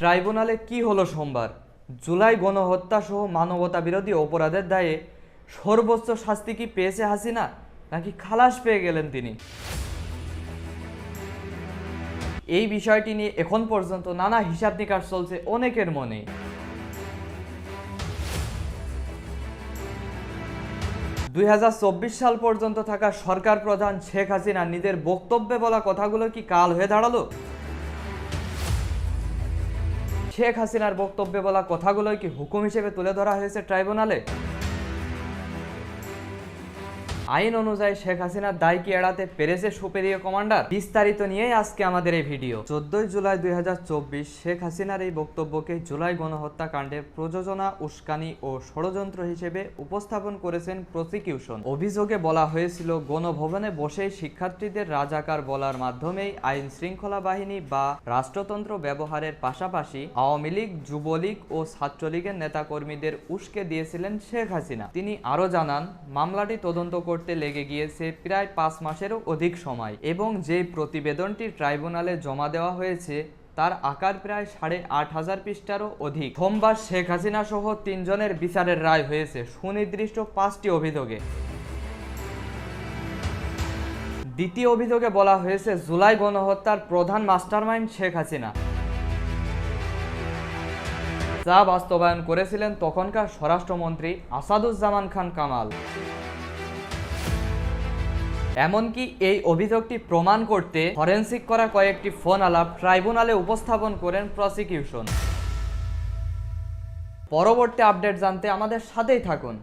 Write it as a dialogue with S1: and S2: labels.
S1: ট্রাইব্যুনালে কি হলো সোমবার? জুলাই গণহত্যা সহ মানবতা বিরোধী অপরাধের দায়ে সর্বোচ্চ শাস্তি কি পেয়েছে হাসিনা, নাকি খালাস পেয়ে গেলেন তিনি? এই বিষয়টি নিয়ে এখন পর্যন্ত নানা হিসাব নিকাশ চলছে অনেকের মনে। দুই হাজার চব্বিশ সাল পর্যন্ত থাকা সরকার প্রধান শেখ হাসিনা নিজের বক্তব্যে বলা কথাগুলো কি কাল হয়ে দাঁড়াল? শেখ হাসিনার বক্তব্যে বলা কথাগুলোই কি হুকুম হিসেবে তুলে ধরা হয়েছে ট্রাইব্যুনালে? আইন অনুযায়ী শেখ হাসিনার দায় কি এড়াতে পেরেছে সুপেরিয় কমান্ডার। বিস্তারিত নিয়েই আজকে আমাদের এই ভিডিও। চোদ্দই জুলাই দুই হাজার চব্বিশ শেখ হাসিনার এই বক্তব্যকে জুলাই গণহত্যা কাণ্ডের প্রযোজনা, উস্কানি ও ষড়যন্ত্র হিসেবে উপস্থাপন করেছেন প্রসিকিউশন। অভিযোগে বলা হয়েছিল, গণভবনে বসেই শিক্ষার্থীদের রাজাকার বলার মাধ্যমেই আইন শৃঙ্খলা বাহিনী বা রাষ্ট্রতন্ত্র ব্যবহারের পাশাপাশি আওয়ামী লীগ, যুবলীগ ও ছাত্রলীগের নেতাকর্মীদের উস্কে দিয়েছিলেন শেখ হাসিনা। তিনি আরও জানান, মামলাটি তদন্ত করতে লেগে গিয়েছে প্রায় পাঁচ মাসেরও অধিক সময় এবং যে প্রতিবেদনটি ট্রাইব্যুনালে জমা দেওয়া হয়েছে, তার আকার প্রায় সাড়ে আট হাজার পৃষ্ঠারও অধিক। সোমবার শেখ হাসিনা সহ তিনজনের বিচারের রায় হয়েছে, সুনির্দিষ্ট পাঁচটি অভিযোগে। দ্বিতীয় অভিযোগে বলা হয়েছে, জুলাই গণহত্যার প্রধান মাস্টারমাইন্ড শেখ হাসিনা। যা বাস্তবায়ন করেছিলেন তখনকার স্বরাষ্ট্রমন্ত্রী আসাদুজ্জামান খান কামাল। এমনকি এই অভিযোগটি প্রমাণ করতে ফরেন্সিক করা কয়েকটি ফোন আলাপ ট্রাইব্যুনালে উপস্থাপন করেন প্রসিকিউশন। পরবর্তী আপডেট জানতে আমাদের সাথেই থাকুন।